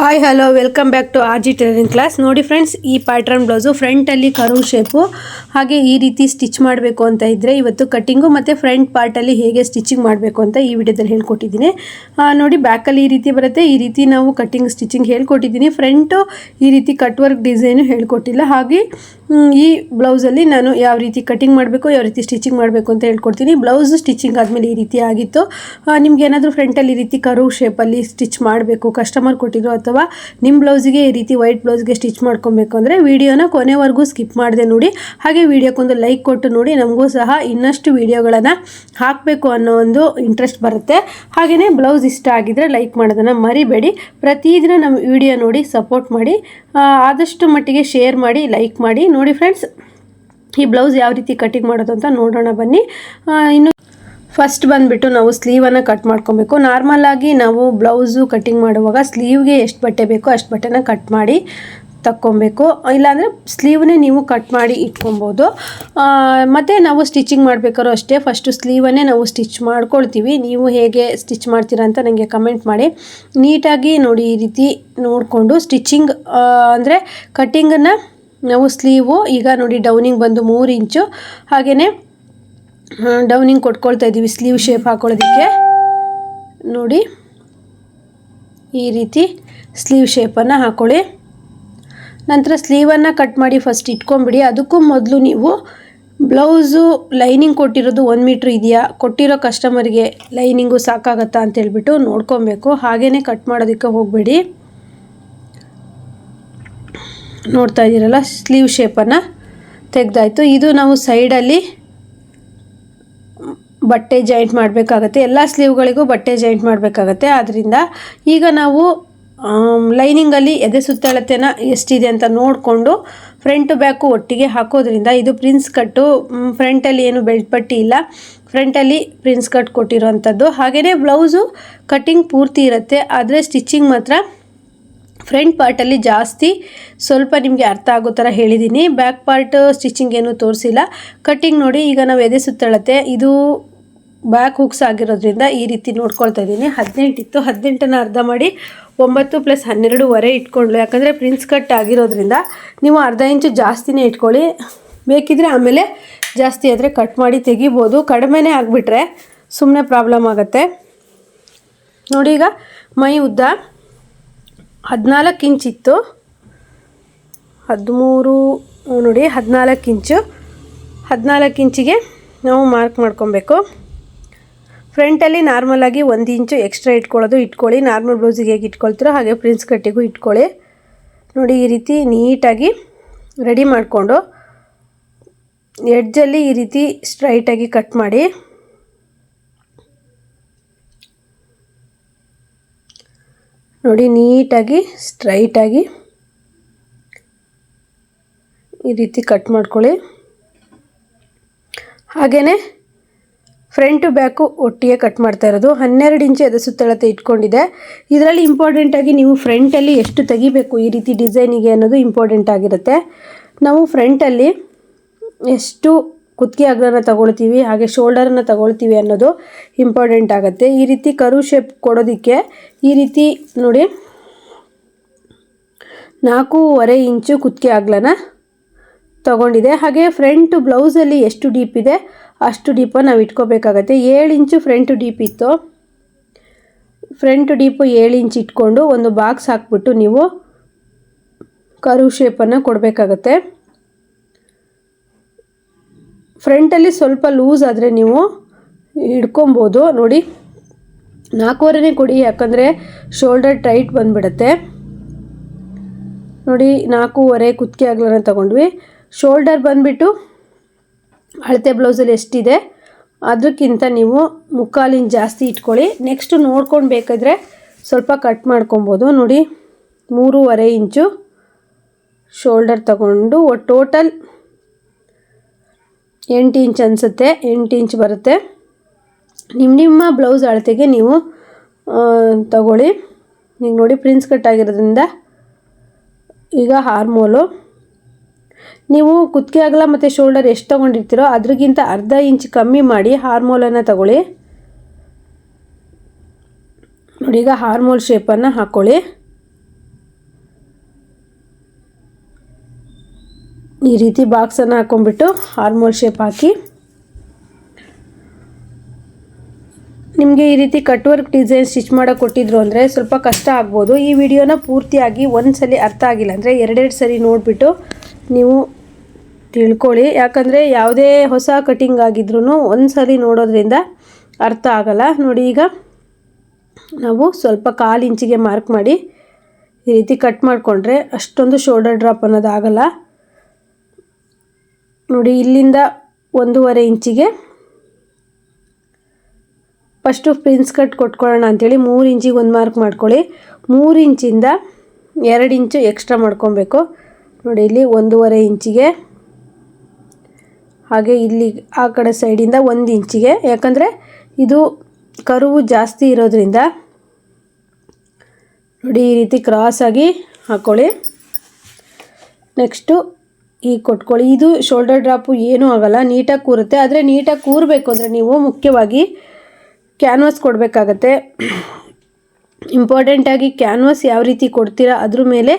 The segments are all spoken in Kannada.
Hi hello welcome back to R G tailoring class ನೋಡಿ ಫ್ರೆಂಡ್ಸ್ ಈ ಪ್ಯಾಟ್ರನ್ ಬ್ಲೌಸು ಫ್ರಂಟಲ್ಲಿ ಕರು ಶೇಪು ಹಾಗೆ ಈ ರೀತಿ ಸ್ಟಿಚ್ ಮಾಡಬೇಕು ಅಂತ ಇದ್ದರೆ ಇವತ್ತು ಕಟ್ಟಿಂಗು ಮತ್ತು ಫ್ರಂಟ್ ಪಾರ್ಟಲ್ಲಿ ಹೇಗೆ ಸ್ಟಿಚಿಂಗ್ ಮಾಡಬೇಕು ಅಂತ ಈ ವಿಡಿಯೋದಲ್ಲಿ ಹೇಳ್ಕೊಟ್ಟಿದ್ದೀನಿ. ನೋಡಿ ಬ್ಯಾಕಲ್ಲಿ ಈ ರೀತಿ ಬರುತ್ತೆ. ಈ ರೀತಿ ನಾವು ಕಟ್ಟಿಂಗ್ ಸ್ಟಿಚಿಂಗ್ ಹೇಳ್ಕೊಟ್ಟಿದ್ದೀನಿ. ಫ್ರಂಟು ಈ ರೀತಿ ಕಟ್ ವರ್ಕ್ ಡಿಸೈನು ಹೇಳ್ಕೊಟ್ಟಿಲ್ಲ. ಹಾಗೆ ಈ ಬ್ಲೌಸಲ್ಲಿ ನಾನು ಯಾವ ರೀತಿ ಕಟ್ಟಿಂಗ್ ಮಾಡಬೇಕು, ಯಾವ ರೀತಿ ಸ್ಟಿಚಿಂಗ್ ಮಾಡಬೇಕು ಅಂತ ಹೇಳ್ಕೊಡ್ತೀನಿ. ಬ್ಲೌಸ್ ಸ್ಟಿಚಿಂಗ್ ಆದಮೇಲೆ ಈ ರೀತಿ ಆಗಿತ್ತು. ನಿಮ್ಗೆ ಏನಾದರೂ ಫ್ರಂಟಲ್ಲಿ ಈ ರೀತಿ ಕರು ಶೇಪಲ್ಲಿ ಸ್ಟಿಚ್ ಮಾಡಬೇಕು ಕಸ್ಟಮರ್ ಕೊಟ್ಟಿದ್ರು ಅಥವಾ ನಿಮ್ಮ ಬ್ಲೌಸಿಗೆ ಈ ರೀತಿ ವೈಟ್ ಬ್ಲೌಸ್ಗೆ ಸ್ಟಿಚ್ ಮಾಡ್ಕೊಬೇಕು ಅಂದರೆ ವಿಡಿಯೋನ ಕೊನೆವರೆಗೂ ಸ್ಕಿಪ್ ಮಾಡಿದೆ ನೋಡಿ. ಹಾಗೆ ವಿಡಿಯೋಕ್ಕೊಂದು ಲೈಕ್ ಕೊಟ್ಟು ನೋಡಿ, ನಮಗೂ ಸಹ ಇನ್ನಷ್ಟು ವಿಡಿಯೋಗಳನ್ನು ಹಾಕಬೇಕು ಅನ್ನೋ ಒಂದು ಇಂಟ್ರೆಸ್ಟ್ ಬರುತ್ತೆ. ಹಾಗೆಯೇ ಬ್ಲೌಸ್ ಇಷ್ಟ ಆಗಿದ್ರೆ ಲೈಕ್ ಮಾಡೋದನ್ನು ಮರಿಬೇಡಿ. ಪ್ರತಿದಿನ ನಮ್ಮ ವಿಡಿಯೋ ನೋಡಿ ಸಪೋರ್ಟ್ ಮಾಡಿ. ಆದಷ್ಟು ಮಟ್ಟಿಗೆ ಶೇರ್ ಮಾಡಿ ಲೈಕ್ ಮಾಡಿ. ನೋಡಿ ಫ್ರೆಂಡ್ಸ್ ಈ ಬ್ಲೌಸ್ ಯಾವ ರೀತಿ ಕಟಿಂಗ್ ಮಾಡೋದು ಅಂತ ನೋಡೋಣ ಬನ್ನಿ. ಇನ್ನು ಫಸ್ಟ್ ಬಂದುಬಿಟ್ಟು ನಾವು ಸ್ಲೀವನ್ನು ಕಟ್ ಮಾಡ್ಕೊಬೇಕು. ನಾರ್ಮಲ್ ಆಗಿ ನಾವು ಬ್ಲೌಸು ಕಟ್ಟಿಂಗ್ ಮಾಡುವಾಗ ಸ್ಲೀವ್ಗೆ ಎಷ್ಟು ಬಟ್ಟೆ ಬೇಕೋ ಅಷ್ಟು ಬಟ್ಟೆನ ಕಟ್ ಮಾಡಿ ತಕ್ಕೊಬೇಕು. ಇಲ್ಲಾಂದರೆ ಸ್ಲೀವ್ನೇ ನೀವು ಕಟ್ ಮಾಡಿ ಇಟ್ಕೊಬೋದು. ಮತ್ತು ನಾವು ಸ್ಟಿಚಿಂಗ್ ಮಾಡಬೇಕಾದ್ರೂ ಅಷ್ಟೇ. ಫಸ್ಟು ಸ್ಲೀವನ್ನೇ ನಾವು ಸ್ಟಿಚ್ ಮಾಡ್ಕೊಳ್ತೀವಿ. ನೀವು ಹೇಗೆ ಸ್ಟಿಚ್ ಮಾಡ್ತೀರಾ ಅಂತ ನನಗೆ ಕಮೆಂಟ್ ಮಾಡಿ. ನೀಟಾಗಿ ನೋಡಿ ಈ ರೀತಿ ನೋಡಿಕೊಂಡು ಸ್ಟಿಚಿಂಗ್ ಅಂದರೆ ಕಟ್ಟಿಂಗನ್ನು ನಾವು ಸ್ಲೀವು ಈಗ ನೋಡಿ ಡೌನಿಂಗ್ ಬಂದು ಮೂರು ಇಂಚು ಹಾಗೆಯೇ ಡೌನಿಂಗ್ ಕೊಟ್ಕೊಳ್ತಾ ಇದ್ದೀವಿ ಸ್ಲೀವ್ ಶೇಪ್ ಹಾಕೊಳ್ಳೋದಕ್ಕೆ. ನೋಡಿ, ಈ ರೀತಿ ಸ್ಲೀವ್ ಶೇಪನ್ನು ಹಾಕೊಳ್ಳಿ. ನಂತರ ಸ್ಲೀವನ್ನು ಕಟ್ ಮಾಡಿ ಫಸ್ಟ್ ಇಟ್ಕೊಂಬಿಡಿ ಅದಕ್ಕೂ ಮೊದಲು ನೀವು ಬ್ಲೌಸು ಲೈನಿಂಗ್ ಕೊಟ್ಟಿರೋದು ಒಂದು ಮೀಟ್ರ್ ಇದೆಯಾ? ಕೊಟ್ಟಿರೋ ಕಸ್ಟಮರ್ಗೆ ಲೈನಿಂಗು ಸಾಕಾಗತ್ತಾ ಅಂತ ಹೇಳ್ಬಿಟ್ಟು ನೋಡ್ಕೊಬೇಕು. ಹಾಗೇ ಕಟ್ ಮಾಡೋದಕ್ಕೆ ಹೋಗಬೇಡಿ. ನೋಡ್ತಾ ಇದ್ದೀರಲ್ಲ ಸ್ಲೀವ್ ಶೇಪನ್ನು ತೆಗ್ದಾಯಿತು. ಇದು ನಾವು ಸೈಡಲ್ಲಿ ಬಟ್ಟೆ ಜಾಯಿಂಟ್ ಮಾಡಬೇಕಾಗತ್ತೆ. ಎಲ್ಲ ಸ್ಲೀವ್ಗಳಿಗೂ ಬಟ್ಟೆ ಜಾಯಿಂಟ್ ಮಾಡಬೇಕಾಗತ್ತೆ. ಆದ್ದರಿಂದ ಈಗ ನಾವು ಲೈನಿಂಗಲ್ಲಿ ಎದೆ ಸುತ್ತಳತೆನ ಎಷ್ಟಿದೆ ಅಂತ ನೋಡಿಕೊಂಡು ಫ್ರಂಟ್ ಬ್ಯಾಕು ಒಟ್ಟಿಗೆ ಹಾಕೋದ್ರಿಂದ ಇದು ಪ್ರಿನ್ಸ್ ಕಟ್ಟು ಫ್ರಂಟಲ್ಲಿ ಏನು ಬೆಲ್ಟ್ ಪಟ್ಟಿ ಇಲ್ಲ. ಫ್ರಂಟಲ್ಲಿ ಪ್ರಿನ್ಸ್ ಕಟ್ ಕೊಟ್ಟಿರೋವಂಥದ್ದು ಹಾಗೆಯೇ ಬ್ಲೌಸು ಕಟ್ಟಿಂಗ್ ಪೂರ್ತಿ ಇರುತ್ತೆ. ಆದರೆ ಸ್ಟಿಚ್ಚಿಂಗ್ ಮಾತ್ರ ಫ್ರಂಟ್ ಪಾರ್ಟಲ್ಲಿ ಜಾಸ್ತಿ ಸ್ವಲ್ಪ ನಿಮಗೆ ಅರ್ಥ ಆಗೋ ಥರ ಹೇಳಿದ್ದೀನಿ ಬ್ಯಾಕ್ ಪಾರ್ಟ್ ಸ್ಟಿಚಿಂಗ್ ಏನು ತೋರಿಸಿಲ್ಲ. ಕಟ್ಟಿಂಗ್ ನೋಡಿ ಈಗ ನಾವು ಎದೆ ಸುತ್ತಳತೆ, ಇದು ಬ್ಯಾಕ್ ಹುಕ್ಸ್ ಆಗಿರೋದ್ರಿಂದ ಈ ರೀತಿ ನೋಡ್ಕೊಳ್ತಾ ಇದ್ದೀನಿ. ಹದಿನೆಂಟಿತ್ತು ಹದಿನೆಂಟನ್ನು ಅರ್ಧ ಮಾಡಿ ಒಂಬತ್ತು ಪ್ಲಸ್ ಹನ್ನೆರಡೂವರೆ ಇಟ್ಕೊಂಡ್ಲು ಯಾಕಂದರೆ ಪ್ರಿನ್ಸ್ ಕಟ್ ಆಗಿರೋದ್ರಿಂದ ನೀವು ಅರ್ಧ ಇಂಚು ಜಾಸ್ತಿನೇ ಇಟ್ಕೊಳ್ಳಿ. ಬೇಕಿದ್ರೆ ಆಮೇಲೆ ಜಾಸ್ತಿ ಆದರೆ ಕಟ್ ಮಾಡಿ ತೆಗಿಬೋದು. ಕಡಿಮೆನೇ ಆಗಿಬಿಟ್ರೆ ಸುಮ್ಮನೆ ಪ್ರಾಬ್ಲಮ್ ಆಗುತ್ತೆ. ನೋಡಿ ಈಗ ಮೈ ಉದ್ದ ಹದಿನಾಲ್ಕು ಇಂಚಿತ್ತು ಹದಿಮೂರು, ನೋಡಿ ಹದಿನಾಲ್ಕು ಇಂಚು. ಹದಿನಾಲ್ಕು ಇಂಚಿಗೆ ನಾವು ಮಾರ್ಕ್ ಮಾಡ್ಕೊಬೇಕು. ಫ್ರಂಟಲ್ಲಿ ನಾರ್ಮಲಾಗಿ ಒಂದು ಇಂಚು ಎಕ್ಸ್ಟ್ರಾ ಇಟ್ಕೊಳ್ಳೋದು, ಇಟ್ಕೊಳ್ಳಿ. ನಾರ್ಮಲ್ ಬ್ಲೌಸಿಗೆ ಹೇಗೆ ಇಟ್ಕೊಳ್ತೀರೋ ಹಾಗೆ ಪ್ರಿನ್ಸ್ ಕಟ್ಟಿಗೂ ಇಟ್ಕೊಳ್ಳಿ. ನೋಡಿ, ಈ ರೀತಿ ನೀಟಾಗಿ ರೆಡಿ ಮಾಡಿಕೊಂಡು ಎಡ್ಜಲ್ಲಿ ಈ ರೀತಿ ಸ್ಟ್ರೈಟಾಗಿ ಕಟ್ ಮಾಡಿ. ನೋಡಿ, ನೀಟಾಗಿ ಸ್ಟ್ರೈಟಾಗಿ ಈ ರೀತಿ ಕಟ್ ಮಾಡ್ಕೊಳ್ಳಿ. ಹಾಗೆಯೇ ಫ್ರಂಟು ಬ್ಯಾಕು ಒಟ್ಟಿಗೆ ಕಟ್ ಮಾಡ್ತಾ ಇರೋದು. ಹನ್ನೆರಡು ಇಂಚು ಎದೆ ಸುತ್ತಳತೆ ಇಟ್ಕೊಂಡಿದೆ. ಇದರಲ್ಲಿ ಇಂಪಾರ್ಟೆಂಟಾಗಿ ನೀವು ಫ್ರಂಟಲ್ಲಿ ಎಷ್ಟು ತೆಗಿಬೇಕು ಈ ರೀತಿ ಡಿಸೈನಿಗೆ ಅನ್ನೋದು ಇಂಪಾರ್ಟೆಂಟ್ ಆಗಿರುತ್ತೆ. ನಾವು ಫ್ರಂಟಲ್ಲಿ ಎಷ್ಟು ಕುತ್ತಿಗೆ ಅಗ್ರನ ತಗೊಳ್ತೀವಿ, ಹಾಗೆ ಶೋಲ್ಡರನ್ನು ತಗೊಳ್ತೀವಿ ಅನ್ನೋದು ಇಂಪಾರ್ಟೆಂಟ್ ಆಗುತ್ತೆ. ಈ ರೀತಿ ಕರು ಶೇಪ್ ಕೊಡೋದಕ್ಕೆ ಈ ರೀತಿ ನೋಡಿ, ನಾಲ್ಕೂವರೆ ಇಂಚು ಕುತ್ತಿಗೆ ಅಗ್ಲನ ತಗೊಂಡಿದೆ. ಹಾಗೆ ಫ್ರಂಟ್ ಬ್ಲೌಸಲ್ಲಿ ಎಷ್ಟು ಡೀಪ್ ಇದೆ? ಅಷ್ಟು ಡೀಪನ್ನು ನಾವು ಇಟ್ಕೋಬೇಕಾಗತ್ತೆ. ಏಳು ಇಂಚು ಫ್ರಂಟ್ ಡೀಪ್ ಇತ್ತು. ಫ್ರಂಟ್ ಡೀಪು ಏಳು ಇಂಚ್ ಇಟ್ಕೊಂಡು ಒಂದು ಬಾಕ್ಸ್ ಹಾಕ್ಬಿಟ್ಟು ನೀವು ಕರು ಶೇಪನ್ನು ಕೊಡಬೇಕಾಗತ್ತೆ. ಫ್ರಂಟಲ್ಲಿ ಸ್ವಲ್ಪ ಲೂಸ್ ಆದರೆ ನೀವು ಹಿಡ್ಕೊಬೋದು. ನೋಡಿ, ನಾಲ್ಕೂವರೆನೇ ಕೊಡಿ, ಯಾಕಂದರೆ ಶೋಲ್ಡರ್ ಟೈಟ್ ಬಂದುಬಿಡತ್ತೆ. ನೋಡಿ, ನಾಲ್ಕೂವರೆ ಕುತ್ತಿಗೆ ಅಗಲನ ತಗೊಂಡ್ವಿ. ಶೋಲ್ಡರ್ ಬಂದುಬಿಟ್ಟು ಅಳತೆ ಬ್ಲೌಸಲ್ಲಿ ಎಷ್ಟಿದೆ, ಅದಕ್ಕಿಂತ ನೀವು ಮುಕ್ಕಾಲಿನ ಜಾಸ್ತಿ ಇಟ್ಕೊಳ್ಳಿ. ನೆಕ್ಸ್ಟ್ ನೋಡ್ಕೊಂಡು ಬೇಕಾದರೆ ಸ್ವಲ್ಪ ಕಟ್ ಮಾಡ್ಕೊಬೋದು. ನೋಡಿ, ಮೂರುವರೆ ಇಂಚು ಶೋಲ್ಡರ್ ತಗೊಂಡು ಟೋಟಲ್ ಎಂಟು ಇಂಚ್ ಅನಿಸುತ್ತೆ. ಎಂಟು ಇಂಚ್ ಬರುತ್ತೆ. ನಿಮ್ಮ ನಿಮ್ಮ ಬ್ಲೌಸ್ ಅಳತೆಗೆ ನೀವು ತಗೊಳ್ಳಿ. ಈಗ ನೋಡಿ ಪ್ರಿನ್ಸ್ ಕಟ್ ಆಗಿರೋದ್ರಿಂದ ಈಗ ಹಾರ್ಮೋಲು ನೀವು ಕುತ್ತಿಗೆ ಅಗಲ ಮತ್ತು ಶೋಲ್ಡರ್ ಎಷ್ಟು ತೊಗೊಂಡಿರ್ತೀರೋ ಅದ್ರಗಿಂತ ಅರ್ಧ ಇಂಚ್ ಕಮ್ಮಿ ಮಾಡಿ ಹಾರ್ಮೋಲನ್ನು ತಗೊಳ್ಳಿ. ನೋಡಿ, ಈಗ ಹಾರ್ಮೋಲ್ ಶೇಪನ್ನು ಹಾಕ್ಕೊಳ್ಳಿ ಈ ರೀತಿ ಬಾಕ್ಸನ್ನು ಹಾಕ್ಕೊಂಡ್ಬಿಟ್ಟು ಹಾರ್ಮೋಲ್ ಶೇಪ್ ಹಾಕಿ. ನಿಮಗೆ ಈ ರೀತಿ ಕಟ್ ವರ್ಕ್ ಡಿಸೈನ್ ಸ್ಟಿಚ್ ಮಾಡೋ ಕೊಟ್ಟಿದ್ರು ಅಂದರೆ ಸ್ವಲ್ಪ ಕಷ್ಟ ಆಗ್ಬೋದು. ಈ ವಿಡಿಯೋನ ಪೂರ್ತಿಯಾಗಿ ಒಂದು ಸಲ ಅರ್ಥ ಆಗಿಲ್ಲ ಅಂದರೆ ಎರಡೆರಡು ಸರಿ ನೋಡಿಬಿಟ್ಟು ನೀವು ತಿಳ್ಕೊಳ್ಳಿ. ಯಾಕಂದರೆ ಯಾವುದೇ ಹೊಸ ಕಟಿಂಗ್ ಆಗಿದ್ರೂ ಒಂದು ಸರಿ ನೋಡೋದ್ರಿಂದ ಅರ್ಥ ಆಗಲ್ಲ. ನೋಡಿ ಈಗ ನಾವು ಸ್ವಲ್ಪ ಕಾಲು ಇಂಚಿಗೆ ಮಾರ್ಕ್ ಮಾಡಿ ಈ ರೀತಿ ಕಟ್ ಮಾಡಿಕೊಂಡ್ರೆ ಅಷ್ಟೊಂದು ಶೋಲ್ಡರ್ ಡ್ರಾಪ್ ಅನ್ನೋದು ಆಗಲ್ಲ. ನೋಡಿ, ಇಲ್ಲಿಂದ ಒಂದೂವರೆ ಇಂಚಿಗೆ ಫಸ್ಟು ಪ್ರಿನ್ಸ್ ಕಟ್ ಕೊಟ್ಕೊಳ್ಳೋಣ ಅಂಥೇಳಿ ಮೂರು ಇಂಚಿಗೆ ಒಂದು ಮಾರ್ಕ್ ಮಾಡ್ಕೊಳ್ಳಿ. ಮೂರು ಇಂಚಿಂದ ಎರಡು ಇಂಚು ಎಕ್ಸ್ಟ್ರಾ ಮಾಡ್ಕೊಬೇಕು. ನೋಡಿ ಇಲ್ಲಿ ಒಂದೂವರೆ ಇಂಚಿಗೆ. ಹಾಗೆ ಇಲ್ಲಿ ಆ ಕಡೆ ಸೈಡಿಂದ ಒಂದು ಇಂಚಿಗೆ. ಯಾಕಂದರೆ ಇದು ಕರುವು ಜಾಸ್ತಿ ಇರೋದ್ರಿಂದ. ನೋಡಿ ಈ ರೀತಿ ಕ್ರಾಸಾಗಿ ಹಾಕ್ಕೊಳ್ಳಿ ನೆಕ್ಸ್ಟು ಈ ಕೊಟ್ಕೊಳ್ಳಿ. ಇದು ಶೋಲ್ಡರ್ ಡ್ರಾಪು ಏನೂ ಆಗಲ್ಲ. ನೀಟಾಗಿ ಕೂರುತ್ತೆ. ಆದರೆ ನೀಟಾಗಿ ಕೂರಬೇಕು ಅಂದರೆ ನೀವು ಮುಖ್ಯವಾಗಿ ಕ್ಯಾನ್ವಾಸ್ ಕೊಡಬೇಕಾಗತ್ತೆ. ಇಂಪಾರ್ಟೆಂಟಾಗಿ ಕ್ಯಾನ್ವಾಸ್ ಯಾವ ರೀತಿ ಕೊಡ್ತೀರಾ ಅದ್ರ ಮೇಲೆ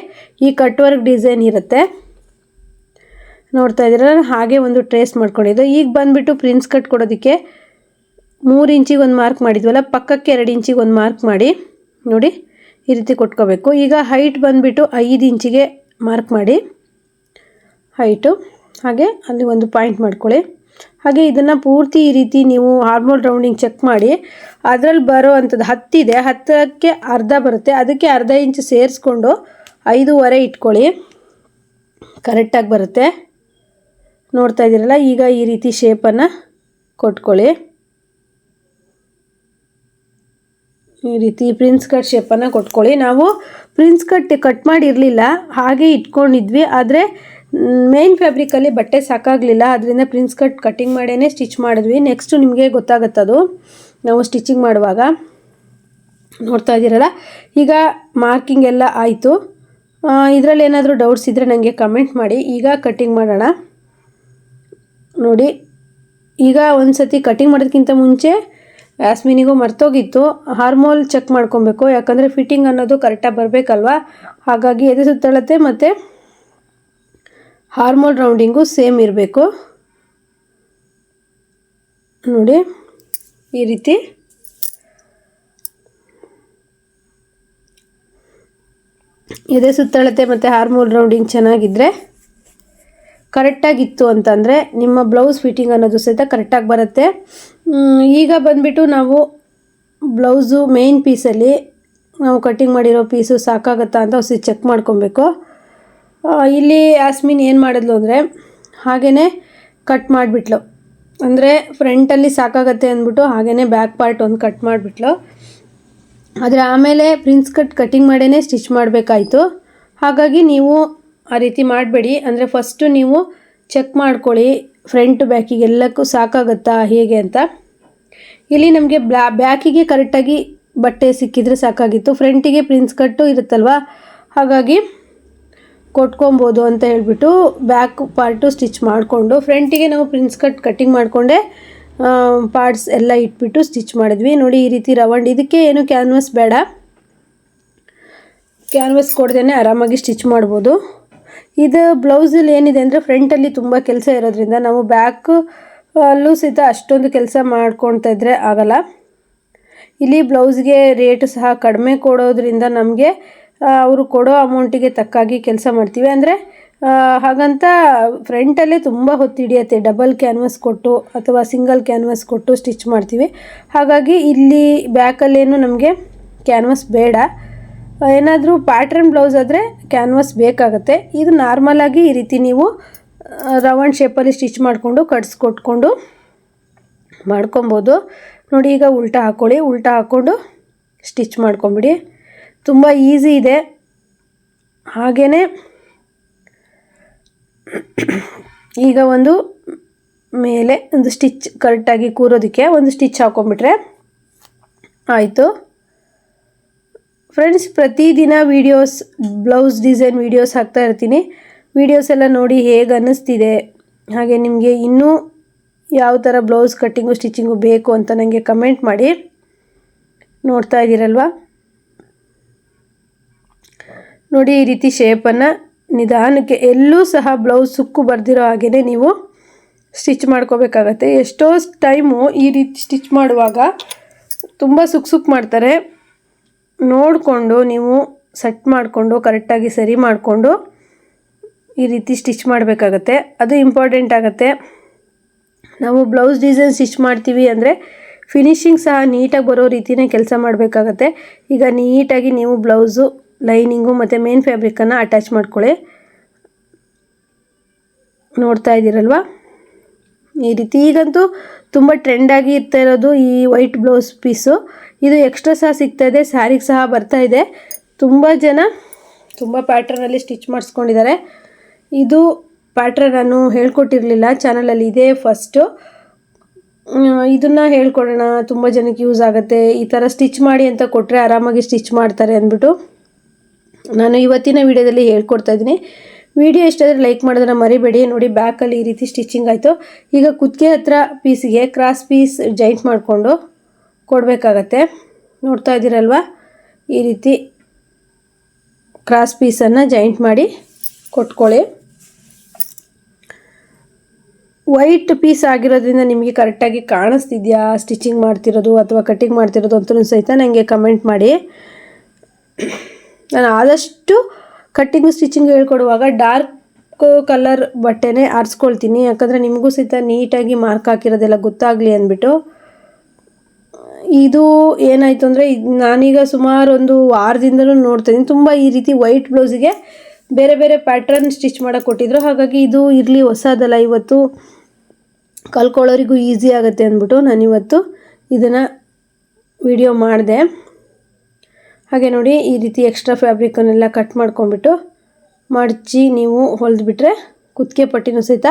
ಈ ಕಟ್ ವರ್ಕ್ ಡಿಸೈನ್ ಇರುತ್ತೆ. ನೋಡ್ತಾ ಇದ್ದೀರ? ಹಾಗೆ ಒಂದು ಟ್ರೇಸ್ ಮಾಡ್ಕೊಂಡಿದ್ದು. ಈಗ ಬಂದುಬಿಟ್ಟು ಪ್ರಿನ್ಸ್ ಕಟ್ ಕೊಡೋದಕ್ಕೆ ಮೂರು ಇಂಚಿಗೆ ಒಂದು ಮಾರ್ಕ್ ಮಾಡಿದ್ವಲ್ಲ, ಪಕ್ಕಕ್ಕೆ ಎರಡು ಇಂಚಿಗೆ ಒಂದು ಮಾರ್ಕ್ ಮಾಡಿ, ನೋಡಿ, ಈ ರೀತಿ ಕೊಟ್ಕೋಬೇಕು. ಈಗ ಹೈಟ್ ಬಂದುಬಿಟ್ಟು ಐದು ಇಂಚಿಗೆ ಮಾರ್ಕ್ ಮಾಡಿ ಹೈಟು ಹಾಗೆ ಅಲ್ಲಿ ಒಂದು ಪಾಯಿಂಟ್ ಮಾಡ್ಕೊಳ್ಳಿ. ಹಾಗೆ ಇದನ್ನು ಪೂರ್ತಿ ಈ ರೀತಿ ನೀವು ಹಾರ್ಮೋಲ್ ರೌಂಡಿಂಗ್ ಚೆಕ್ ಮಾಡಿ, ಅದರಲ್ಲಿ ಬರೋ ಅಂಥದ್ದು ಹತ್ತಿದೆ ಹತ್ತಕ್ಕೆ ಅರ್ಧ ಬರುತ್ತೆ. ಅದಕ್ಕೆ ಅರ್ಧ ಇಂಚು ಸೇರಿಸ್ಕೊಂಡು ಐದೂವರೆ ಇಟ್ಕೊಳ್ಳಿ. ಕರೆಕ್ಟಾಗಿ ಬರುತ್ತೆ. ನೋಡ್ತಾ ಇದ್ದೀರಲ್ಲ, ಈಗ ಈ ರೀತಿ ಶೇಪನ್ನು ಕೊಟ್ಕೊಳ್ಳಿ. ಈ ರೀತಿ ಪ್ರಿನ್ಸ್ ಕಟ್ ಶೇಪನ್ನು ಕೊಟ್ಕೊಳ್ಳಿ. ನಾವು ಪ್ರಿನ್ಸ್ ಕಟ್ ಕಟ್ ಮಾಡಿರಲಿಲ್ಲ, ಹಾಗೆ ಇಟ್ಕೊಂಡಿದ್ವಿ. ಆದರೆ ಮೇನ್ ಫ್ಯಾಬ್ರಿಕಲ್ಲಿ ಬಟ್ಟೆ ಸಾಕಾಗಲಿಲ್ಲ, ಅದರಿಂದ ಪ್ರಿನ್ಸ್ ಕಟ್ ಕಟ್ಟಿಂಗ್ ಮಾಡೇ ಸ್ಟಿಚ್ ಮಾಡಿದ್ವಿ. ನೆಕ್ಸ್ಟು ನಿಮಗೆ ಗೊತ್ತಾಗುತ್ತದು, ನಾವು ಸ್ಟಿಚಿಂಗ್ ಮಾಡುವಾಗ. ನೋಡ್ತಾ ಇದ್ದೀರಲ್ಲ? ಈಗ ಮಾರ್ಕಿಂಗ್ ಎಲ್ಲ ಆಯಿತು. ಇದರಲ್ಲಿ ಏನಾದರೂ ಡೌಟ್ಸ್ ಇದ್ದರೆ ನನಗೆ ಕಮೆಂಟ್ ಮಾಡಿ. ಈಗ ಕಟ್ಟಿಂಗ್ ಮಾಡೋಣ. ನೋಡಿ, ಈಗ ಒಂದು ಸತಿ ಕಟ್ಟಿಂಗ್ ಮಾಡೋದಕ್ಕಿಂತ ಮುಂಚೆ ಯಾಸ್ಮಿನಿಗೂ ಮರ್ತೋಗಿತ್ತು. ಹಾರ್ಮೋಲ್ ಚೆಕ್ ಮಾಡ್ಕೊಬೇಕು. ಯಾಕಂದರೆ ಫಿಟ್ಟಿಂಗ್ ಅನ್ನೋದು ಕರೆಕ್ಟಾಗಿ ಬರಬೇಕಲ್ವ? ಹಾಗಾಗಿ ಎದೆ ಸುತ್ತಳತೆ ಮತ್ತು ಹಾರ್ಮೋಲ್ ರೌಂಡಿಂಗು ಸೇಮ್ ಇರಬೇಕು. ನೋಡಿ, ಈ ರೀತಿ. ಎದೆ ಸುತ್ತಳತೆ ಮತ್ತು ಹಾರ್ಮೋಲ್ ರೌಂಡಿಂಗ್ ಚೆನ್ನಾಗಿದ್ದರೆ ಕರೆಕ್ಟಾಗಿತ್ತು ಅಂತಂದರೆ ನಿಮ್ಮ ಬ್ಲೌಸ್ ಫಿಟ್ಟಿಂಗ್ ಅನ್ನೋದು ಸಹಿತ ಕರೆಕ್ಟಾಗಿ ಬರುತ್ತೆ. ಈಗ ಬಂದುಬಿಟ್ಟು ನಾವು ಬ್ಲೌಸು ಮೇಯ್ನ್ ಪೀಸಲ್ಲಿ ನಾವು ಕಟ್ಟಿಂಗ್ ಮಾಡಿರೋ ಪೀಸು ಸಾಕಾಗತ್ತಾ ಅಂತ ಹೊಸ ಚೆಕ್ ಮಾಡ್ಕೊಬೇಕು. ಇಲ್ಲಿ ಯಾಸ್ಮಿನ್ ಏನು ಮಾಡಿದ್ಲು ಅಂದರೆ ಹಾಗೇ ಕಟ್ ಮಾಡಿಬಿಟ್ಲು. ಅಂದರೆ ಫ್ರಂಟಲ್ಲಿ ಸಾಕಾಗತ್ತೆ ಅಂದ್ಬಿಟ್ಟು ಹಾಗೇ ಬ್ಯಾಕ್ ಪಾರ್ಟ್ ಒಂದು ಕಟ್ ಮಾಡಿಬಿಟ್ಲು. ಆದರೆ ಆಮೇಲೆ ಪ್ರಿನ್ಸ್ ಕಟ್ ಕಟಿಂಗ್ ಮಾಡೇ ಸ್ಟಿಚ್ ಮಾಡಬೇಕಾಯಿತು. ಹಾಗಾಗಿ ನೀವು ಆ ರೀತಿ ಮಾಡಬೇಡಿ. ಅಂದರೆ ಫಸ್ಟು ನೀವು ಚೆಕ್ ಮಾಡ್ಕೊಳ್ಳಿ ಫ್ರಂಟ್ ಬ್ಯಾಕಿಗೆಲ್ಲಕ್ಕೂ ಸಾಕಾಗುತ್ತಾ, ಹೇಗೆ ಅಂತ. ಇಲ್ಲಿ ನಮಗೆ ಬ್ಲಾ ಬ್ಯಾಕಿಗೆ ಕರೆಕ್ಟಾಗಿ ಬಟ್ಟೆ ಸಿಕ್ಕಿದ್ರೆ ಸಾಕಾಗಿತ್ತು. ಫ್ರಂಟಿಗೆ ಪ್ರಿನ್ಸ್ ಕಟ್ಟು ಇರುತ್ತಲ್ವ? ಹಾಗಾಗಿ ಕೊಟ್ಕೊಬೋದು ಅಂತ ಹೇಳ್ಬಿಟ್ಟು ಬ್ಯಾಕ್ ಪಾರ್ಟು ಸ್ಟಿಚ್ ಮಾಡಿಕೊಂಡು ಫ್ರಂಟಿಗೆ ನಾವು ಪ್ರಿನ್ಸ್ ಕಟ್ ಕಟ್ಟಿಂಗ್ ಮಾಡಿಕೊಂಡೆ ಪಾರ್ಟ್ಸ್ ಎಲ್ಲ ಇಟ್ಬಿಟ್ಟು ಸ್ಟಿಚ್ ಮಾಡಿದ್ವಿ. ನೋಡಿ, ಈ ರೀತಿ ರವಂಡ್. ಇದಕ್ಕೆ ಏನು ಕ್ಯಾನ್ವಸ್ ಬೇಡ. ಕ್ಯಾನ್ವಸ್ ಕೊಡ್ದೇ ಆರಾಮಾಗಿ ಸ್ಟಿಚ್ ಮಾಡ್ಬೋದು. ಇದು ಬ್ಲೌಸಲ್ಲಿ ಏನಿದೆ ಅಂದರೆ ಫ್ರಂಟಲ್ಲಿ ತುಂಬ ಕೆಲಸ ಇರೋದ್ರಿಂದ ನಾವು ಬ್ಯಾಕ್ ಅಲ್ಲೂ ಸಹಿತ ಅಷ್ಟೊಂದು ಕೆಲಸ ಮಾಡ್ಕೊಳ್ತಾ ಇದ್ದರೆ ಆಗಲ್ಲ. ಇಲ್ಲಿ ಬ್ಲೌಸ್ಗೆ ರೇಟ್ ಸಹ ಕಡಿಮೆ ಕೊಡೋದ್ರಿಂದ ನಮಗೆ ಅವರು ಕೊಡೋ ಅಮೌಂಟಿಗೆ ತಕ್ಕಾಗಿ ಕೆಲಸ ಮಾಡ್ತೀವಿ. ಅಂದರೆ ಹಾಗಂತ ಫ್ರಂಟಲ್ಲೇ ತುಂಬ ಹೊತ್ತು ಹಿಡಿಯುತ್ತೆ. ಡಬಲ್ ಕ್ಯಾನ್ವಸ್ ಕೊಟ್ಟು ಅಥವಾ ಸಿಂಗಲ್ ಕ್ಯಾನ್ವಸ್ ಕೊಟ್ಟು ಸ್ಟಿಚ್ ಮಾಡ್ತೀವಿ. ಹಾಗಾಗಿ ಇಲ್ಲಿ ಬ್ಯಾಕಲ್ಲೇನು ನಮಗೆ ಕ್ಯಾನ್ವಸ್ ಬೇಡ. ಏನಾದರೂ ಪ್ಯಾಟ್ರನ್ ಬ್ಲೌಸ್ ಆದರೆ ಕ್ಯಾನ್ವಸ್ ಬೇಕಾಗುತ್ತೆ. ಇದು ನಾರ್ಮಲಾಗಿ ಈ ರೀತಿ ನೀವು ರೌಂಡ್ ಶೇಪಲ್ಲಿ ಸ್ಟಿಚ್ ಮಾಡಿಕೊಂಡು ಕಟ್ಸ್ಕೊಟ್ಕೊಂಡು ಮಾಡ್ಕೊಬೋದು. ನೋಡಿ, ಈಗ ಉಲ್ಟಾ ಹಾಕ್ಕೊಳ್ಳಿ ಉಲ್ಟಾ ಹಾಕ್ಕೊಂಡು ಸ್ಟಿಚ್ ಮಾಡ್ಕೊಂಬಿಡಿ. ತುಂಬ ಈಸಿ ಇದೆ. ಹಾಗೆಯೇ ಈಗ ಒಂದು ಮೇಲೆ ಒಂದು ಸ್ಟಿಚ್ ಕರೆಕ್ಟಾಗಿ ಕೂರೋದಕ್ಕೆ ಒಂದು ಸ್ಟಿಚ್ ಹಾಕ್ಕೊಂಬಿಟ್ರೆ ಆಯಿತು. ಫ್ರೆಂಡ್ಸ್ ಪ್ರತಿದಿನ ವೀಡಿಯೋಸ್ ಬ್ಲೌಸ್ ಡಿಸೈನ್ ವೀಡಿಯೋಸ್ ಹಾಕ್ತಾ ಇರ್ತೀನಿ. ವೀಡಿಯೋಸ್ ಎಲ್ಲ ನೋಡಿ ಹೇಗೆ ಅನ್ನಿಸ್ತಿದೆ? ಹಾಗೆ ನಿಮಗೆ ಇನ್ನೂ ಯಾವ ಥರ ಬ್ಲೌಸ್ ಕಟ್ಟಿಂಗು ಸ್ಟಿಚಿಂಗು ಬೇಕು ಅಂತ ನನಗೆ ಕಮೆಂಟ್ ಮಾಡಿ. ನೋಡ್ತಾ ಇದ್ದೀರಲ್ವ? ನೋಡಿ ಈ ರೀತಿ ಶೇಪನ್ನು ನಿಧಾನಕ್ಕೆ ಎಲ್ಲೂ ಸಹ ಬ್ಲೌಸ್ ಸುಕ್ಕು ಬರೆದಿರೋ ಹಾಗೆಯೇ ನೀವು ಸ್ಟಿಚ್ ಮಾಡ್ಕೋಬೇಕಾಗತ್ತೆ. ಎಷ್ಟೋ ಟೈಮು ಈ ರೀತಿ ಸ್ಟಿಚ್ ಮಾಡುವಾಗ ತುಂಬ ಸುಕ್ ಸುಕ್ ಮಾಡ್ತಾರೆ. ನೋಡಿಕೊಂಡು ನೀವು ಸೆಟ್ ಮಾಡಿಕೊಂಡು ಕರೆಕ್ಟಾಗಿ ಸರಿ ಮಾಡಿಕೊಂಡು ಈ ರೀತಿ ಸ್ಟಿಚ್ ಮಾಡಬೇಕಾಗತ್ತೆ. ಅದು ಇಂಪಾರ್ಟೆಂಟ್ ಆಗುತ್ತೆ. ನಾವು ಬ್ಲೌಸ್ ಡಿಸೈನ್ ಸ್ಟಿಚ್ ಮಾಡ್ತೀವಿ ಅಂದರೆ ಫಿನಿಶಿಂಗ್ ಸಹ ನೀಟಾಗಿ ಬರೋ ರೀತಿಯೇ ಕೆಲಸ ಮಾಡಬೇಕಾಗತ್ತೆ. ಈಗ ನೀಟಾಗಿ ನೀವು ಬ್ಲೌಸು ಲೈನಿಂಗು ಮತ್ತು ಮೇನ್ ಫ್ಯಾಬ್ರಿಕ್ಕನ್ನು ಅಟ್ಯಾಚ್ ಮಾಡ್ಕೊಳ್ಳಿ ನೋಡ್ತಾ ಇದ್ದೀರಲ್ವ? ಈ ರೀತಿ ಈಗಂತೂ ತುಂಬ ಟ್ರೆಂಡಾಗಿ ಇರ್ತಾ ಇರೋದು ಈ ವೈಟ್ ಬ್ಲೌಸ್ ಪೀಸು ಇದು ಎಕ್ಸ್ಟ್ರಾ ಸಹ ಸಿಗ್ತಾ ಇದೆ ಸ್ಯಾರಿಗೆ ಸಹ ಬರ್ತಾ ಇದೆ. ತುಂಬ ಜನ, ತುಂಬ ಪ್ಯಾಟ್ರನಲ್ಲಿ ಸ್ಟಿಚ್ ಮಾಡಿಸ್ಕೊಂಡಿದ್ದಾರೆ. ಇದು ಪ್ಯಾಟ್ರನ್ ನಾನು ಹೇಳ್ಕೊಟ್ಟಿರಲಿಲ್ಲ ಚಾನಲಲ್ಲಿ ಇದೇ ಫಸ್ಟು ಇದನ್ನು ಹೇಳ್ಕೊಡೋಣ, ತುಂಬ ಜನಕ್ಕೆ ಯೂಸ್ ಆಗುತ್ತೆ. ಈ ಥರ ಸ್ಟಿಚ್ ಮಾಡಿ ಅಂತ ಕೊಟ್ಟರೆ ಆರಾಮಾಗಿ ಸ್ಟಿಚ್ ಮಾಡ್ತಾರೆ ಅಂದ್ಬಿಟ್ಟು. ನಾನು ಇವತ್ತಿನ ವಿಡಿಯೋದಲ್ಲಿ ಹೇಳ್ಕೊಡ್ತಾ ಇದ್ದೀನಿ. ವಿಡಿಯೋ ಇಷ್ಟಾದರೆ ಲೈಕ್ ಮಾಡಿದ್ರೆ ಮರಿಬೇಡಿ. ನೋಡಿ, ಬ್ಯಾಕಲ್ಲಿ ಈ ರೀತಿ ಸ್ಟಿಚಿಂಗ್ ಆಯಿತು. ಈಗ ಕುತ್ತಿಗೆ ಹತ್ರ ಪೀಸಿಗೆ ಕ್ರಾಸ್ ಪೀಸ್ ಜಾಯಿಂಟ್ ಮಾಡಿಕೊಂಡು ಕೊಡಬೇಕಾಗತ್ತೆ. ನೋಡ್ತಾ ಇದ್ದೀರಲ್ವ? ಈ ರೀತಿ ಕ್ರಾಸ್ ಪೀಸನ್ನು ಜಾಯಿಂಟ್ ಮಾಡಿ ಕೊಟ್ಕೊಳ್ಳಿ. ವೈಟ್ ಪೀಸ್ ಆಗಿರೋದ್ರಿಂದ ನಿಮಗೆ ಕರೆಕ್ಟಾಗಿ ಕಾಣಿಸ್ತಿದೆಯಾ? ಸ್ಟಿಚಿಂಗ್ ಮಾಡ್ತಿರೋದು ಅಥವಾ ಕಟ್ಟಿಂಗ್ ಮಾಡ್ತಿರೋದು ಅಂತಲೂ ಸಹಿತ ನನಗೆ ಕಮೆಂಟ್ ಮಾಡಿ. ನಾನು ಆದಷ್ಟು ಕಟ್ಟಿಂಗು ಸ್ಟಿಚಿಂಗ್ ಹೇಳ್ಕೊಡುವಾಗ ಡಾರ್ಕ್ ಕಲರ್ ಬಟ್ಟೆನೇ ಆರಿಸ್ಕೊಳ್ತೀನಿ. ಯಾಕಂದರೆ ನಿಮಗೂ ಸಹಿತ ನೀಟಾಗಿ ಮಾರ್ಕ್ ಹಾಕಿರೋದೆಲ್ಲ ಗೊತ್ತಾಗಲಿ ಅಂದ್ಬಿಟ್ಟು. ಇದು ಏನಾಯಿತು ಅಂದರೆ ನಾನೀಗ ಸುಮಾರು ಒಂದು ವಾರದಿಂದಲೂ ನೋಡ್ತಾಯಿದ್ದೀನಿ ತುಂಬ ಈ ರೀತಿ ವೈಟ್ ಬ್ಲೌಸಿಗೆ ಬೇರೆ ಬೇರೆ ಪ್ಯಾಟ್ರನ್ ಸ್ಟಿಚ್ ಮಾಡೋಕ್ಕೆ ಕೊಟ್ಟಿದ್ರು. ಹಾಗಾಗಿ ಇದು ಇರಲಿ ಹೊಸದಲ್ಲ ಇವತ್ತು. ಕಲ್ಕೊಳ್ಳೋರಿಗೂ ಈಸಿ ಆಗುತ್ತೆ ಅಂದ್ಬಿಟ್ಟು ನಾನಿವತ್ತು ಇದನ್ನು ವಿಡಿಯೋ ಮಾಡಿದೆ. ಹಾಗೆ ನೋಡಿ ಈ ರೀತಿ ಎಕ್ಸ್ಟ್ರಾ ಫ್ಯಾಬ್ರಿಕನ್ನೆಲ್ಲ ಕಟ್ ಮಾಡ್ಕೊಂಬಿಟ್ಟು ಮಡಚಿ ನೀವು ಹೊಲಿದ್ಬಿಟ್ರೆ ಕುತ್ತಿಗೆ ಪಟ್ಟಿನೂ ಸಹಿತ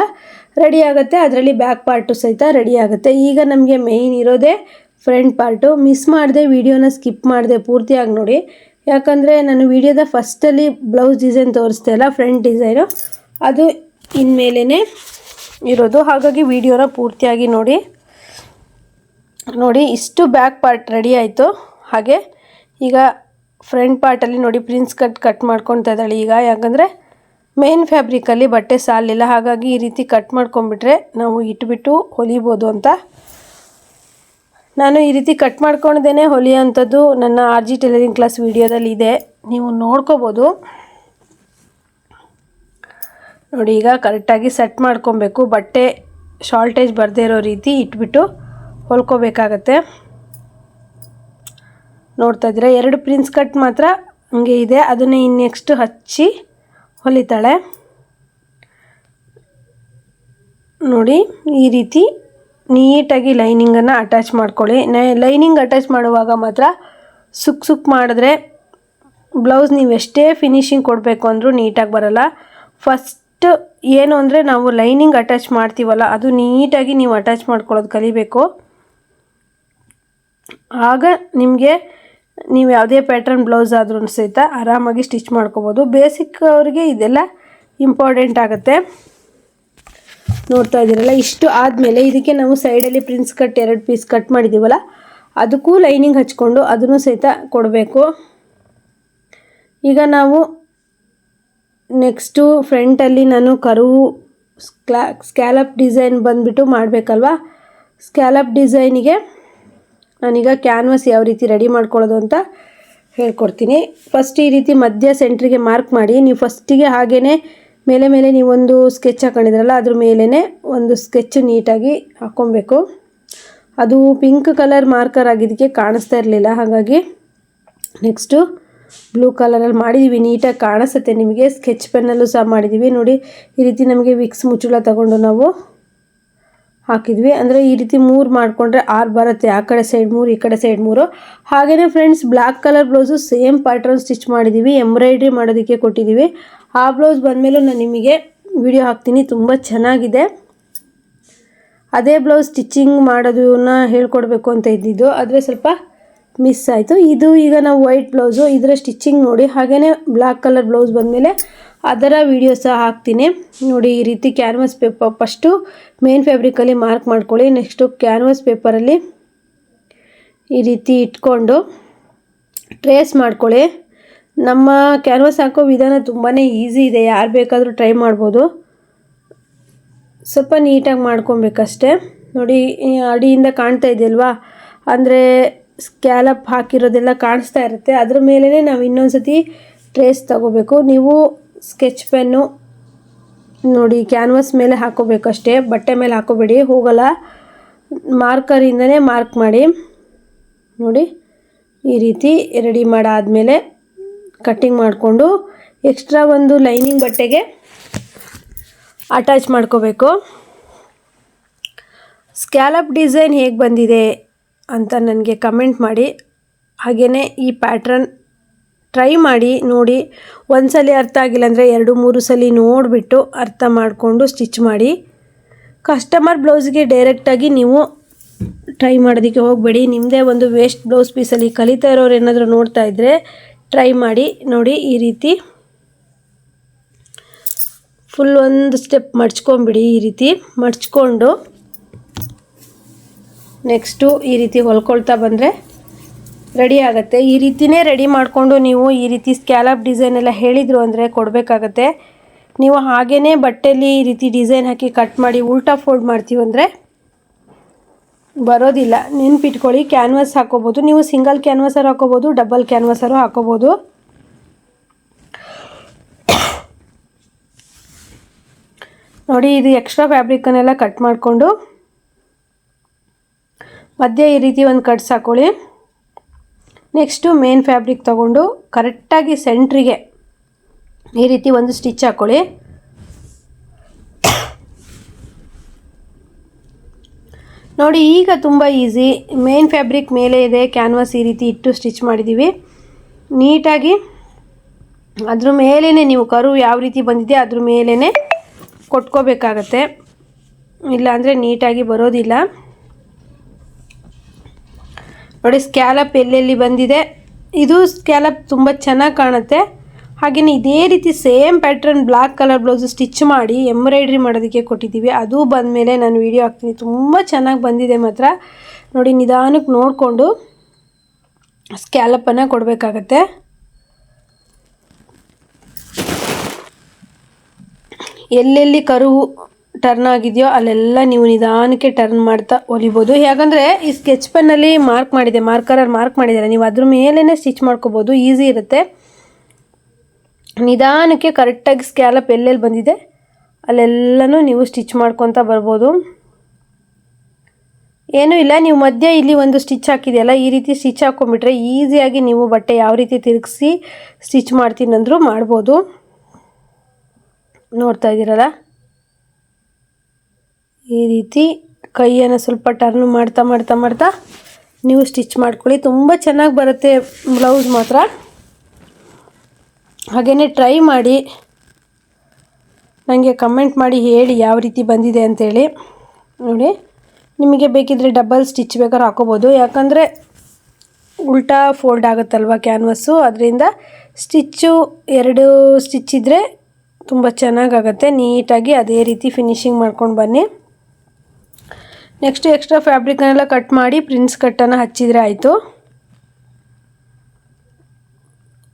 ರೆಡಿ ಆಗುತ್ತೆ. ಅದರಲ್ಲಿ ಬ್ಯಾಕ್ ಪಾರ್ಟು ಸಹಿತ ರೆಡಿ ಆಗುತ್ತೆ. ಈಗ ನಮಗೆ ಮೇಯ್ನ್ ಇರೋದೇ ಫ್ರಂಟ್ ಪಾರ್ಟು ಮಿಸ್ ಮಾಡಿದೆ ವೀಡಿಯೋನ ಸ್ಕಿಪ್ ಮಾಡಿದೆ ಪೂರ್ತಿಯಾಗಿ ನೋಡಿ. ಯಾಕಂದರೆ ನಾನು ವೀಡಿಯೋದ ಫಸ್ಟಲ್ಲಿ ಬ್ಲೌಸ್ ಡಿಸೈನ್ ತೋರಿಸ್ದೆ ಅಲ್ಲ ಫ್ರಂಟ್ ಡಿಸೈನು ಅದು ಇನ್ಮೇಲೇ ಇರೋದು. ಹಾಗಾಗಿ ವೀಡಿಯೋನ ಪೂರ್ತಿಯಾಗಿ ನೋಡಿ. ನೋಡಿ, ಇಷ್ಟು ಬ್ಯಾಕ್ ಪಾರ್ಟ್ ರೆಡಿ ಆಯಿತು. ಹಾಗೆ ಈಗ ಫ್ರಂಟ್ ಪಾರ್ಟಲ್ಲಿ ನೋಡಿ ಪ್ರಿನ್ಸ್ ಕಟ್ ಕಟ್ ಮಾಡ್ಕೊತಾ ಇದ್ದಾಳೆ ಈಗ. ಯಾಕಂದರೆ ಮೇನ್ ಫ್ಯಾಬ್ರಿಕಲ್ಲಿ ಬಟ್ಟೆ ಸಾಲಿಲ್ಲ. ಹಾಗಾಗಿ ಈ ರೀತಿ ಕಟ್ ಮಾಡ್ಕೊಂಬಿಟ್ರೆ ನಾವು ಇಟ್ಬಿಟ್ಟು ಹೊಲಿಬೋದು ಅಂತ. ನಾನು ಈ ರೀತಿ ಕಟ್ ಮಾಡ್ಕೊಳ್ದೇ ಹೊಲಿಯೋಂಥದ್ದು ನನ್ನ ಆರ್ ಜಿ ಟೈಲರಿಂಗ್ ಕ್ಲಾಸ್ ವಿಡಿಯೋದಲ್ಲಿ ಇದೆ. ನೀವು ನೋಡ್ಕೋಬೋದು. ನೋಡಿ ಈಗ ಕರೆಕ್ಟಾಗಿ ಸೆಟ್ ಮಾಡ್ಕೊಬೇಕು. ಬಟ್ಟೆ ಶಾರ್ಟೇಜ್ ಬರದೇ ಇರೋ ರೀತಿ ಇಟ್ಬಿಟ್ಟು ಹೊಲ್ಕೋಬೇಕಾಗತ್ತೆ. ನೋಡ್ತಾ ಇದ್ದೀರಾ. ಎರಡು ಪ್ರಿನ್ಸ್ ಕಟ್ ಮಾತ್ರ ಹಂಗೆ ಇದೆ. ಅದನ್ನೇ ಇನ್ನು ನೆಕ್ಸ್ಟ್ ಹಚ್ಚಿ ಹೊಲಿತಾಳೆ. ನೋಡಿ, ಈ ರೀತಿ ನೀಟಾಗಿ ಲೈನಿಂಗನ್ನು ಅಟ್ಯಾಚ್ ಮಾಡ್ಕೊಳ್ಳಿ. ಲೈನಿಂಗ್ ಅಟ್ಯಾಚ್ ಮಾಡುವಾಗ ಮಾತ್ರ ಸುಕ್ ಸುಕ್ ಮಾಡಿದ್ರೆ ಬ್ಲೌಸ್ ನೀವು ಎಷ್ಟೇ ಫಿನಿಶಿಂಗ್ ಕೊಡಬೇಕು ಅಂದರೂ ನೀಟಾಗಿ ಬರೋಲ್ಲ. ಫಸ್ಟ್ ಏನು ಅಂದರೆ ನಾವು ಲೈನಿಂಗ್ ಅಟ್ಯಾಚ್ ಮಾಡ್ತೀವಲ್ಲ, ಅದು ನೀಟಾಗಿ ನೀವು ಅಟ್ಯಾಚ್ ಮಾಡ್ಕೊಳ್ಳೋದು ಕಲಿಬೇಕು. ಆಗ ನಿಮಗೆ ನೀವು ಯಾವುದೇ ಪ್ಯಾಟ್ರನ್ ಬ್ಲೌಸ್ ಆದ್ರೂ ಸಹಿತ ಆರಾಮಾಗಿ ಸ್ಟಿಚ್ ಮಾಡ್ಕೋಬೋದು. ಬೇಸಿಕ್ ಅವರಿಗೆ ಇದೆಲ್ಲ ಇಂಪಾರ್ಟೆಂಟ್ ಆಗುತ್ತೆ. ನೋಡ್ತಾ ಇದ್ದೀರಲ್ಲ, ಇಷ್ಟು ಆದಮೇಲೆ ಇದಕ್ಕೆ ನಾವು ಸೈಡಲ್ಲಿ ಪ್ರಿನ್ಸ್ ಕಟ್ ಎರಡು ಪೀಸ್ ಕಟ್ ಮಾಡಿದ್ದೀವಲ್ಲ ಅದಕ್ಕೂ ಲೈನಿಂಗ್ ಹಚ್ಕೊಂಡು ಅದನ್ನು ಸಹಿತ ಕೊಡಬೇಕು. ಈಗ ನಾವು ನೆಕ್ಸ್ಟು ಫ್ರಂಟಲ್ಲಿ ನಾನು ಕರುವು ಸ್ಕ್ಲಾ ಸ್ಕ್ಯಾಲಪ್ ಡಿಸೈನ್ ಬಂದುಬಿಟ್ಟು ಮಾಡಬೇಕಲ್ವಾ? ಸ್ಕ್ಯಾಲಪ್ ಡಿಸೈನಿಗೆ ನಾನೀಗ ಕ್ಯಾನ್ವಸ್ ಯಾವ ರೀತಿ ರೆಡಿ ಮಾಡ್ಕೊಳ್ಳೋದು ಅಂತ ಹೇಳ್ಕೊಡ್ತೀನಿ. ಫಸ್ಟ್ ಈ ರೀತಿ ಮಧ್ಯ ಸೆಂಟ್ರಿಗೆ ಮಾರ್ಕ್ ಮಾಡಿ, ನೀವು ಫಸ್ಟಿಗೆ ಹಾಗೇ ಮೇಲೆ ಮೇಲೆ ನೀವೊಂದು ಸ್ಕೆಚ್ ಹಾಕೊಂಡಿದ್ರಲ್ಲ, ಅದ್ರ ಮೇಲೇ ಒಂದು ಸ್ಕೆಚ್ ನೀಟಾಗಿ ಹಾಕ್ಕೊಬೇಕು. ಅದು ಪಿಂಕ್ ಕಲರ್ ಮಾರ್ಕರ್ ಆಗಿದ್ದಕ್ಕೆ ಕಾಣಿಸ್ತಾ ಇರಲಿಲ್ಲ, ಹಾಗಾಗಿ ನೆಕ್ಸ್ಟು ಬ್ಲೂ ಕಲರಲ್ಲಿ ಮಾಡಿದ್ದೀವಿ ನೀಟಾಗಿ ಕಾಣಿಸುತ್ತೆ ನಿಮಗೆ. ಸ್ಕೆಚ್ ಪೆನ್ನಲ್ಲೂ ಸಹ ಮಾಡಿದ್ದೀವಿ ನೋಡಿ, ಈ ರೀತಿ ನಮಗೆ ವಿಕ್ಸ್ ಮುಚ್ಚುಳ ತಗೊಂಡು ನಾವು ಹಾಕಿದ್ವಿ. ಅಂದರೆ ಈ ರೀತಿ ಮೂರು ಮಾಡಿಕೊಂಡ್ರೆ ಆರು ಬರುತ್ತೆ. ಆ ಕಡೆ ಸೈಡ್ ಮೂರು, ಈ ಕಡೆ ಸೈಡ್ ಮೂರು. ಹಾಗೆಯೇ friends black colour blouse same pattern stitch ಮಾಡಿದ್ದೀವಿ ಎಂಬ್ರಾಯ್ಡ್ರಿ ಮಾಡೋದಕ್ಕೆ ಕೊಟ್ಟಿದ್ದೀವಿ ಆ ಬ್ಲೌಸ್ ಬಂದಮೇಲೂ ನಾನು ನಿಮಗೆ ವಿಡಿಯೋ ಹಾಕ್ತೀನಿ. ತುಂಬ ಚೆನ್ನಾಗಿದೆ. ಅದೇ ಬ್ಲೌಸ್ ಸ್ಟಿಚ್ಚಿಂಗ್ ಮಾಡೋದನ್ನ ಹೇಳ್ಕೊಡ್ಬೇಕು ಅಂತ ಇದ್ದಿದ್ದು. ಆದರೆ ಸ್ವಲ್ಪ ಮಿಸ್ ಆಯಿತು. ಇದು ಈಗ ನಾವು ವೈಟ್ ಬ್ಲೌಸು ಇದರ ಸ್ಟಿಚ್ಚಿಂಗ್ ನೋಡಿ. ಹಾಗೆಯೇ ಬ್ಲ್ಯಾಕ್ ಕಲರ್ ಬ್ಲೌಸ್ ಬಂದಮೇಲೆ ಅದರ ವಿಡಿಯೋ ಸಹ ಹಾಕ್ತೀನಿ. ನೋಡಿ, ಈ ರೀತಿ ಕ್ಯಾನ್ವಸ್ ಪೇಪರ್ ಫಸ್ಟು ಮೇನ್ ಫ್ಯಾಬ್ರಿಕಲ್ಲಿ ಮಾರ್ಕ್ ಮಾಡ್ಕೊಳ್ಳಿ. ನೆಕ್ಸ್ಟು ಕ್ಯಾನ್ವಸ್ ಪೇಪರಲ್ಲಿ ಈ ರೀತಿ ಇಟ್ಕೊಂಡು ಟ್ರೇಸ್ ಮಾಡ್ಕೊಳ್ಳಿ. ನಮ್ಮ ಕ್ಯಾನ್ವಾಸ್ ಹಾಕೋ ವಿಧಾನ ತುಂಬಾ ಈಸಿ ಇದೆ. ಯಾರು ಬೇಕಾದರೂ ಟ್ರೈ ಮಾಡ್ಬೋದು. ಸ್ವಲ್ಪ ನೀಟಾಗಿ ಮಾಡ್ಕೊಬೇಕಷ್ಟೆ. ನೋಡಿ ಅಡಿಯಿಂದ ಕಾಣ್ತಾ ಇದೆಯಲ್ವಾ? ಅಂದರೆ ಸ್ಕ್ಯಾಲಪ್ ಹಾಕಿರೋದೆಲ್ಲ ಕಾಣಿಸ್ತಾ ಇರುತ್ತೆ. ಅದ್ರ ಮೇಲೇ ನಾವು ಇನ್ನೊಂದು ಸತಿ ಟ್ರೇಸ್ ತಗೋಬೇಕು. ನೀವು ಸ್ಕೆಚ್ ಪೆನ್ನು ನೋಡಿ, ಕ್ಯಾನ್ವಾಸ್ ಮೇಲೆ ಹಾಕೋಬೇಕಷ್ಟೇ, ಬಟ್ಟೆ ಮೇಲೆ ಹಾಕೋಬೇಡಿ, ಹೋಗಲ್ಲ. ಮಾರ್ಕರಿಂದನೇ ಮಾರ್ಕ್ ಮಾಡಿ, ನೋಡಿ, ಈ ರೀತಿ ರೆಡಿ ಮಾಡಾದಮೇಲೆ ಕಟ್ಟಿಂಗ್ ಮಾಡಿಕೊಂಡು ಎಕ್ಸ್ಟ್ರಾ ಒಂದು ಲೈನಿಂಗ್ ಬಟ್ಟೆಗೆ ಅಟ್ಯಾಚ್ ಮಾಡ್ಕೋಬೇಕು. ಸ್ಕ್ಯಾಲಪ್ ಡಿಸೈನ್ ಹೇಗೆ ಬಂದಿದೆ ಅಂತ ನನಗೆ ಕಮೆಂಟ್ ಮಾಡಿ. ಹಾಗೆಯೇ ಈ ಪ್ಯಾಟ್ರನ್ ಟ್ರೈ ಮಾಡಿ ನೋಡಿ ಒಂದು ಸಲ ಅರ್ಥ ಆಗಿಲ್ಲ ಅಂದರೆ ಎರಡು ಮೂರು ಸಲ ನೋಡಿಬಿಟ್ಟು ಅರ್ಥ ಮಾಡಿಕೊಂಡು ಸ್ಟಿಚ್ ಮಾಡಿ. ಕಸ್ಟಮರ್ ಬ್ಲೌಸ್ಗೆ ಡೈರೆಕ್ಟಾಗಿ ನೀವು ಟ್ರೈ ಮಾಡೋದಕ್ಕೆ ಹೋಗಬೇಡಿ. ನಿಮ್ಮದೇ ಒಂದು ವೇಸ್ಟ್ ಬ್ಲೌಸ್ ಪೀಸಲ್ಲಿ ಕಲಿತಾ ಇರೋರು ಏನಾದರೂ ನೋಡ್ತಾ ಇದ್ದರೆ ಟ್ರೈ ಮಾಡಿ, ನೋಡಿ ಈ ರೀತಿ. ಫುಲ್ ಒಂದು ಸ್ಟೆಪ್ ಮಡ್ಚ್ಕೊಂಬಿಡಿ ಈ ರೀತಿ, ಮಡ್ಚ್ಕೊಂಡು ನೆಕ್ಸ್ಟು ಈ ರೀತಿ ಹೊಲ್ಕೊಳ್ತಾ ಬಂದರೆ ರೆಡಿ ಆಗುತ್ತೆ. ಈ ರೀತಿಯೇ ರೆಡಿ ಮಾಡಿಕೊಂಡು ನೀವು ಈ ರೀತಿ ಸ್ಕ್ಯಾಲಪ್ ಡಿಸೈನ್ ಎಲ್ಲ ಹೇಳಿದರು ಅಂದರೆ ಕೊಡಬೇಕಾಗತ್ತೆ. ನೀವು ಹಾಗೇ ಬಟ್ಟೆಯಲ್ಲಿ ಈ ರೀತಿ ಡಿಸೈನ್ ಹಾಕಿ ಕಟ್ ಮಾಡಿ ಉಲ್ಟಾ ಫೋಲ್ಡ್ ಮಾಡ್ತೀವಿ ಅಂದರೆ ಬರೋದಿಲ್ಲ. ನೆನ್ಪಿಟ್ಕೊಳ್ಳಿ ಕ್ಯಾನ್ವಾಸ್ ಹಾಕೋಬೋದು. ನೀವು ಸಿಂಗಲ್ ಕ್ಯಾನ್ವಸರು ಹಾಕೋಬೋದು ಡಬಲ್ ಕ್ಯಾನ್ವಸರು ಹಾಕೋಬೋದು. ನೋಡಿ, ಇದು ಎಕ್ಸ್ಟ್ರಾ ಫ್ಯಾಬ್ರಿಕನ್ನೆಲ್ಲ ಕಟ್ ಮಾಡಿಕೊಂಡು ಮಧ್ಯೆ ಈ ರೀತಿ ಒಂದು ಕಟ್ಸ್ ಹಾಕೊಳ್ಳಿ. ನೆಕ್ಸ್ಟು ಮೇನ್ ಫ್ಯಾಬ್ರಿಕ್ ತೊಗೊಂಡು ಕರೆಕ್ಟಾಗಿ ಸೆಂಟ್ರಿಗೆ ಈ ರೀತಿ ಒಂದು ಸ್ಟಿಚ್ ಹಾಕ್ಕೊಳ್ಳಿ ನೋಡಿ, ಈಗ ತುಂಬ ಈಸಿ. ಮೇನ್ ಫ್ಯಾಬ್ರಿಕ್ ಮೇಲೆ ಇದೆ, ಕ್ಯಾನ್ವಾಸ್ ಈ ರೀತಿ ಇಟ್ಟು ಸ್ಟಿಚ್ ಮಾಡಿದ್ದೀವಿ. ನೀಟಾಗಿ ಅದ್ರ ಮೇಲೇ ನೀವು ಕರು ಯಾವ ರೀತಿ ಬಂದಿದೆ ಅದ್ರ ಮೇಲೇ ಕೊಟ್ಕೋಬೇಕಾಗತ್ತೆ. ಇಲ್ಲಾಂದರೆ ನೀಟಾಗಿ ಬರೋದಿಲ್ಲ. ನೋಡಿ ಸ್ಕ್ಯಾಲಪ್ ಎಲ್ಲೆಲ್ಲಿ ಬಂದಿದೆ? ಇದು ಸ್ಕ್ಯಾಲಪ್ ತುಂಬ ಚೆನ್ನಾಗಿ ಕಾಣುತ್ತೆ. ಹಾಗೆಯೇ ಇದೇ ರೀತಿ same pattern black colour blouse stitch ಮಾಡಿ ಎಂಬ್ರಾಯ್ಡ್ರಿ ಮಾಡೋದಕ್ಕೆ ಕೊಟ್ಟಿದ್ದೀವಿ. ಅದು ಬಂದಮೇಲೆ ನಾನು ವೀಡಿಯೋ ಹಾಕ್ತೀನಿ. ತುಂಬ ಚೆನ್ನಾಗಿ ಬಂದಿದೆ ಮಾತ್ರ. ನೋಡಿ, ನಿಧಾನಕ್ಕೆ ನೋಡಿಕೊಂಡು ಸ್ಕ್ಯಾಲಪ್ಪನ್ನು ಕೊಡಬೇಕಾಗತ್ತೆ. ಎಲ್ಲೆಲ್ಲಿ ಕರು ಟರ್ನ್ ಆಗಿದೆಯೋ, ಅಲ್ಲೆಲ್ಲ ನೀವು ನಿಧಾನಕ್ಕೆ ಟರ್ನ್ ಮಾಡ್ತಾ ಹೊಲಿಬೋದು ಯಾಕಂದರೆ ಈ ಸ್ಕೆಚ್ ಪೆನ್ನಲ್ಲಿ ಮಾರ್ಕ್ ಮಾಡಿದೆ ಮಾರ್ಕರಲ್ಲಿ ಮಾರ್ಕ್ ಮಾಡಿದ್ದಾರೆ. ನೀವು ಅದ್ರ ಮೇಲೇ ಸ್ಟಿಚ್ ಮಾಡ್ಕೋಬೋದು ಈಸಿ ಇರುತ್ತೆ. ನಿಧಾನಕ್ಕೆ ಕರೆಕ್ಟಾಗಿ ಸ್ಕ್ಯಾಲಪ್ ಎಲ್ಲೆಲ್ಲಿ ಬಂದಿದೆ, ಅಲ್ಲೆಲ್ಲನೂ ನೀವು ಸ್ಟಿಚ್ ಮಾಡ್ಕೊತ ಬರ್ಬೋದು. ಏನೂ ಇಲ್ಲ, ನೀವು ಮಧ್ಯೆ ಇಲ್ಲಿ ಒಂದು ಸ್ಟಿಚ್ ಹಾಕಿದೆಯಲ್ಲ, ಈ ರೀತಿ ಸ್ಟಿಚ್ ಹಾಕ್ಕೊಂಬಿಟ್ರೆ ಈಸಿಯಾಗಿ ನೀವು ಬಟ್ಟೆ ಯಾವ ರೀತಿ ತಿರುಗಿಸಿ ಸ್ಟಿಚ್ ಮಾಡ್ತೀನಂದ್ರೂ ಮಾಡ್ಬೋದು. ನೋಡ್ತಾ ಇದ್ದೀರಲ್ಲ? ಈ ರೀತಿ ಕೈಯನ್ನು ಸ್ವಲ್ಪ ಟರ್ನ್ ಮಾಡ್ತಾ ಮಾಡ್ತಾ ಮಾಡ್ತಾ ನೀವು ಸ್ಟಿಚ್ ಮಾಡ್ಕೊಳ್ಳಿ. ತುಂಬ ಚೆನ್ನಾಗಿ ಬರುತ್ತೆ ಬ್ಲೌಸ್ ಮಾತ್ರ. ಹಾಗೇ ಟ್ರೈ ಮಾಡಿ. ನನಗೆ ಕಮೆಂಟ್ ಮಾಡಿ ಹೇಳಿ ಯಾವ ರೀತಿ ಬಂದಿದೆ ಅಂತೇಳಿ ನೋಡಿ, ನಿಮಗೆ ಬೇಕಿದ್ದರೆ ಡಬಲ್ ಸ್ಟಿಚ್ ಬೇಕಾದ್ರೆ ಹಾಕೋಬೋದು. ಯಾಕಂದರೆ ಉಲ್ಟಾ ಫೋಲ್ಡ್ ಆಗುತ್ತಲ್ವ ಕ್ಯಾನ್ವಸ್ಸು ಅದರಿಂದ ಸ್ಟಿಚ್ಚು ಎರಡು ಸ್ಟಿಚ್ ಇದ್ದರೆ ತುಂಬ ಚೆನ್ನಾಗಾಗತ್ತೆ ನೀಟಾಗಿ ಅದೇ ರೀತಿ ಫಿನಿಶಿಂಗ್ ಮಾಡ್ಕೊಂಡು ಬನ್ನಿ. ನೆಕ್ಸ್ಟ್ ಎಕ್ಸ್ಟ್ರಾ ಫ್ಯಾಬ್ರಿಕ್ನೆಲ್ಲ ಕಟ್ ಮಾಡಿ ಪ್ರಿನ್ಸ್ ಕಟ್ಟನ್ನು ಹಚ್ಚಿದರೆ ಆಯಿತು.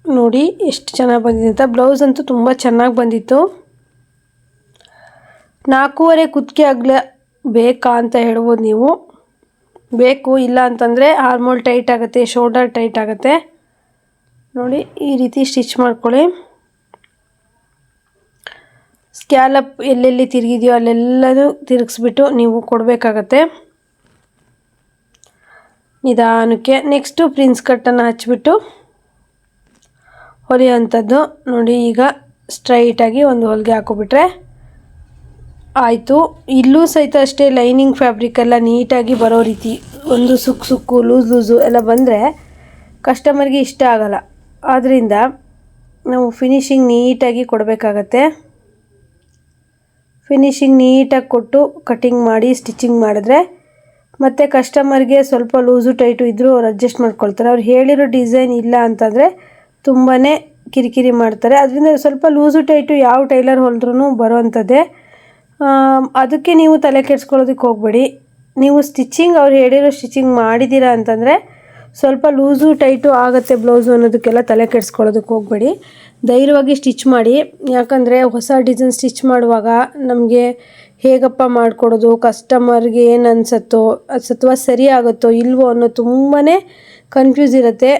ನೋಡಿ ಎಷ್ಟು ಚೆನ್ನಾಗಿ ಬಂದಿದೆ ಅಂತ. ಬ್ಲೌಸ್ ಅಂತೂ ತುಂಬ ಚೆನ್ನಾಗಿ ಬಂದಿತ್ತು. ನಾಲ್ಕೂವರೆ ಕುತ್ತಿಗೆ ಆಗಲೇ ಬೇಕಾ ಅಂತ ಹೇಳ್ಬೋದು ನೀವು. ಬೇಕು ಇಲ್ಲ ಅಂತಂದರೆ ಹಾರ್ಮೋಲ್ ಟೈಟ್ ಆಗುತ್ತೆ ಶೋಲ್ಡರ್ ಟೈಟ್ ಆಗುತ್ತೆ. ನೋಡಿ ಈ ರೀತಿ ಸ್ಟಿಚ್ ಮಾಡ್ಕೊಳ್ಳಿ. ಸ್ಕ್ಯಾಲಪ್ ಎಲ್ಲೆಲ್ಲಿ ತಿರುಗಿದೆಯೋ ಅಲ್ಲೆಲ್ಲನೂ ತಿರುಗಿಸ್ಬಿಟ್ಟು ನೀವು ಕೊಡಬೇಕಾಗತ್ತೆ. ನಿಧಾನಕ್ಕೆ ನೆಕ್ಸ್ಟು ಪ್ರಿನ್ಸ್ ಕಟ್ಟನ್ನು ಹಚ್ಬಿಟ್ಟು ಹೊಲಿಯೋಂಥದ್ದು ನೋಡಿ, ಈಗ ಸ್ಟ್ರೈಟಾಗಿ ಒಂದು ಹೊಲಿಗೆ ಹಾಕೊಬಿಟ್ರೆ ಆಯಿತು. ಇಲ್ಲೂ ಸಹಿತ ಅಷ್ಟೇ ಲೈನಿಂಗ್ ಫ್ಯಾಬ್ರಿಕ್ ನೀಟಾಗಿ ಬರೋ ರೀತಿ, ಒಂದು ಸುಕ್ಕು ಸುಕ್ಕು, ಲೂಸ್ ಲೂಸು ಎಲ್ಲ ಬಂದರೆ ಕಸ್ಟಮರ್ಗೆ ಇಷ್ಟ ಆಗಲ್ಲ. ಆದ್ದರಿಂದ ನಾವು ಫಿನಿಶಿಂಗ್ ನೀಟಾಗಿ ಕೊಡಬೇಕಾಗತ್ತೆ. ಫಿನಿಶಿಂಗ್ ನೀಟಾಗಿ ಕೊಟ್ಟು ಕಟ್ಟಿಂಗ್ ಮಾಡಿ ಸ್ಟಿಚಿಂಗ್ ಮಾಡಿದ್ರೆ ಮತ್ತು ಕಸ್ಟಮರ್ಗೆ ಸ್ವಲ್ಪ ಲೂಸು ಟೈಟು ಇದ್ದರೂ ಅವ್ರು ಅಡ್ಜಸ್ಟ್ ಮಾಡ್ಕೊಳ್ತಾರೆ. ಅವ್ರು ಹೇಳಿರೋ ಡಿಸೈನ್ ಇಲ್ಲ ಅಂತಂದರೆ ತುಂಬಾ ಕಿರಿಕಿರಿ ಮಾಡ್ತಾರೆ. ಅದರಿಂದ ಸ್ವಲ್ಪ ಲೂಸು ಟೈಟು ಯಾವ ಟೈಲರ್ ಹೊಲಿದ್ರೂ ಬರೋವಂಥದ್ದೇ ಅದಕ್ಕೆ ನೀವು ತಲೆ ಕೆಡ್ಸ್ಕೊಳ್ಳೋದಕ್ಕೆ ಹೋಗಬೇಡಿ. ನೀವು ಸ್ಟಿಚಿಂಗ್ ಅವ್ರು ಹೇಳಿರೋ ಸ್ಟಿಚಿಂಗ್ ಮಾಡಿದ್ದೀರಾ ಅಂತಂದರೆ ಸ್ವಲ್ಪ ಲೂಸು ಟೈಟು ಆಗುತ್ತೆ ಬ್ಲೌಸು ಅನ್ನೋದಕ್ಕೆಲ್ಲ ತಲೆ ಕೆಡಿಸ್ಕೊಳ್ಳೋದಕ್ಕೆ ಹೋಗಬೇಡಿ. ಧೈರ್ಯವಾಗಿ ಸ್ಟಿಚ್ ಮಾಡಿ, ಯಾಕಂದರೆ ಹೊಸ ಡಿಸೈನ್ ಸ್ಟಿಚ್ ಮಾಡುವಾಗ ನಮಗೆ ಹೇಗಪ್ಪ ಮಾಡಿಕೊಡೋದು ಕಸ್ಟಮರ್ಗೆ ಏನು ಅನ್ಸತ್ತೋ ಅಥವಾ ಸರಿ ಆಗುತ್ತೋ ಇಲ್ವೋ ಅನ್ನೋ ತುಂಬಾ ಕನ್ಫ್ಯೂಸ್ ಇರುತ್ತೆ.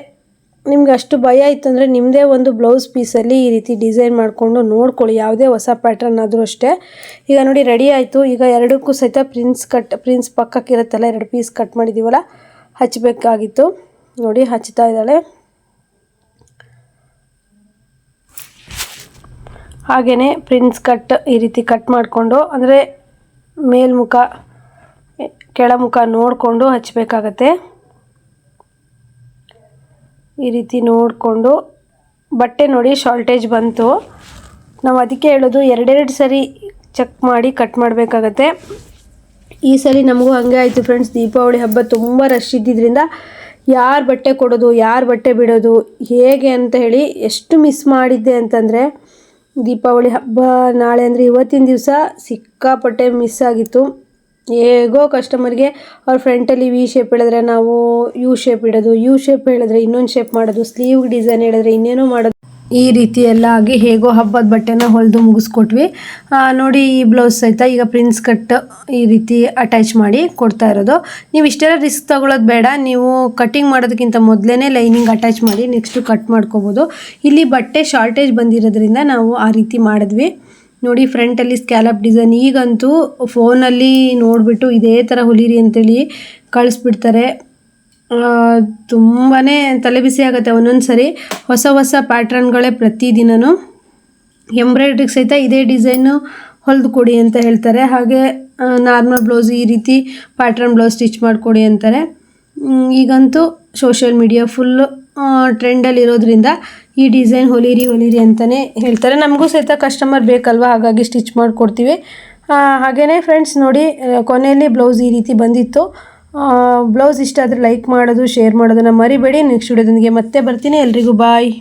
ನಿಮ್ಗೆ ಅಷ್ಟು ಭಯ ಇತ್ತು ಅಂದರೆ ನಿಮ್ಮದೇ ಒಂದು ಬ್ಲೌಸ್ ಪೀಸಲ್ಲಿ ಈ ರೀತಿ ಡಿಸೈನ್ ಮಾಡಿಕೊಂಡು ನೋಡ್ಕೊಳ್ಳಿ, ಯಾವುದೇ ಹೊಸ ಪ್ಯಾಟ್ರನ್ ಆದರೂ ಅಷ್ಟೇ. ಈಗ ನೋಡಿ ರೆಡಿ ಆಯಿತು. ಈಗ ಎರಡಕ್ಕೂ ಸಹಿತ ಪ್ರಿನ್ಸ್ ಕಟ್ ಪ್ರಿನ್ಸ್ ಪಕ್ಕಕ್ಕಿರುತ್ತಲ್ಲ, ಎರಡು ಪೀಸ್ ಕಟ್ ಮಾಡಿದ್ದೀವಲ್ಲ ಹಚ್ಚಬೇಕಾಗಿತ್ತು ನೋಡಿ, ಹಚ್ತಾ ಇದ್ದಾಳೆ. ಹಾಗೆಯೇ ಪ್ರಿನ್ಸ್ ಕಟ್ ಈ ರೀತಿ ಕಟ್ ಮಾಡಿಕೊಂಡು, ಅಂದರೆ ಮೇಲ್ಮುಖ, ಕೆಳಮುಖ ನೋಡಿಕೊಂಡು ಹಚ್ಚಬೇಕಾಗತ್ತೆ ಈ ರೀತಿ ನೋಡಿಕೊಂಡು, ಬಟ್ಟೆ ನೋಡಿ ಶಾರ್ಟೇಜ್ ಬಂತು. ನಾವು ಅದಕ್ಕೆ ಹೇಳೋದು ಎರಡೆರಡು ಸರಿ ಚೆಕ್ ಮಾಡಿ ಕಟ್ ಮಾಡಬೇಕಾಗತ್ತೆ. ಈ ಸರಿ ನಮಗೂ ಹಾಗೆ ಆಯಿತು ಫ್ರೆಂಡ್ಸ್ ದೀಪಾವಳಿ ಹಬ್ಬ ತುಂಬ ರಶ್ ಇದ್ದಿದ್ದರಿಂದ ಯಾರು ಬಟ್ಟೆ ಕೊಡೋದು, ಯಾರು ಬಟ್ಟೆ ಬಿಡೋದು, ಹೇಗೆ ಅಂತ ಹೇಳಿ ಎಷ್ಟು ಮಿಸ್ ಮಾಡಿದ್ದೆ ಅಂತಂದರೆ ದೀಪಾವಳಿ ಹಬ್ಬ ನಾಳೆ ಅಂದರೆ ಇವತ್ತಿನ ದಿವಸ ಸಿಕ್ಕಾಪಟ್ಟೆ ಮಿಸ್ ಆಗಿತ್ತು. ಹೇಗೋ ಕಸ್ಟಮರ್ಗೆ ಅವ್ರ ಫ್ರಂಟಲ್ಲಿ ವಿ ಶೇಪ್ ಹೇಳಿದ್ರೆ ನಾವು ಯು ಶೇಪ್ ಇಡೋದು ಯು ಶೇಪ್ ಹೇಳಿದ್ರೆ ಇನ್ನೊಂದು ಶೇಪ್ ಮಾಡೋದು ಸ್ಲೀವ್ ಡಿಸೈನ್ ಹೇಳಿದ್ರೆ ಇನ್ನೇನೋ ಮಾಡೋದು. ಈ ರೀತಿ ಎಲ್ಲ ಆಗಿ ಹೇಗೋ ಹಬ್ಬದ ಬಟ್ಟೆನ ಹೊಲಿದು ಮುಗಿಸ್ಕೊಟ್ವಿ. ನೋಡಿ ಈ ಬ್ಲೌಸ್ ಸಹಿತ ಈಗ ಪ್ರಿನ್ಸ್ ಕಟ್ ಈ ರೀತಿ ಅಟ್ಯಾಚ್ ಮಾಡಿ ಕೊಡ್ತಾ ಇರೋದು. ನೀವು ಇಷ್ಟೆಲ್ಲ ರಿಸ್ಕ್ ತಗೊಳ್ಳೋದು ಬೇಡ. ನೀವು ಕಟ್ಟಿಂಗ್ ಮಾಡೋದಕ್ಕಿಂತ ಮೊದಲೇ ಲೈನಿಂಗ್ ಅಟ್ಯಾಚ್ ಮಾಡಿ ನೆಕ್ಸ್ಟು ಕಟ್ ಮಾಡ್ಕೋಬೋದು. ಇಲ್ಲಿ ಬಟ್ಟೆ ಶಾರ್ಟೇಜ್ ಬಂದಿರೋದ್ರಿಂದ ನಾವು ಆ ರೀತಿ ಮಾಡಿದ್ವಿ. ನೋಡಿ ಫ್ರಂಟಲ್ಲಿ ಸ್ಕ್ಯಾಲಪ್ ಡಿಸೈನ್ ಈಗಂತೂ ಫೋನಲ್ಲಿ ನೋಡಿಬಿಟ್ಟು ಇದೇ ಥರ ಹೊಲಿರಿ ಅಂತೇಳಿ ಕಳಿಸ್ಬಿಡ್ತಾರೆ. ತುಂಬಾ ತಲೆ ಬಿಸಿ ಆಗುತ್ತೆ ಒಂದೊಂದು ಸರಿ ಹೊಸ ಹೊಸ ಪ್ಯಾಟ್ರನ್ಗಳೇ ಪ್ರತಿದಿನವೂ ಎಂಬ್ರಾಯ್ಡ್ರಿಗೆ ಸಹಿತ ಇದೇ ಡಿಸೈನು ಹೊಲಿದು ಕೊಡಿ ಅಂತ ಹೇಳ್ತಾರೆ. ಹಾಗೆ ನಾರ್ಮಲ್ ಬ್ಲೌಸ್ ಈ ರೀತಿ ಪ್ಯಾಟ್ರನ್ ಬ್ಲೌಸ್ ಸ್ಟಿಚ್ ಮಾಡಿಕೊಡಿ ಅಂತಾರೆ. ಈಗಂತೂ ಸೋಷಿಯಲ್ ಮೀಡಿಯಾ ಫುಲ್ಲು ಟ್ರೆಂಡಲ್ಲಿ ಇರೋದ್ರಿಂದ ಈ ಡಿಸೈನ್ ಹೊಲಿರಿ, ಹೊಲೀರಿ ಅಂತಲೇ ಹೇಳ್ತಾರೆ. ನಮಗೂ ಸಹಿತ ಕಸ್ಟಮರ್ ಬೇಕಲ್ವ? ಹಾಗಾಗಿ ಸ್ಟಿಚ್ ಮಾಡಿಕೊಡ್ತೀವಿ. ಹಾಗೆಯೇ ಫ್ರೆಂಡ್ಸ್ ನೋಡಿ ಕೊನೆಯಲ್ಲಿ ಬ್ಲೌಸ್ ಈ ರೀತಿ ಬಂದಿತ್ತು. ಬ್ಲೌಸ್ ಇಷ್ಟ ಆದರೆ ಲೈಕ್ ಮಾಡೋದು ಶೇರ್ ಮಾಡೋದನ್ನು ಮರಿಬೇಡಿ. ನೆಕ್ಸ್ಟ್ ವಿಡಿಯೋದೊಂದಿಗೆ ಮತ್ತೆ ಬರ್ತೀನಿ. ಎಲ್ರಿಗೂ ಬಾಯ್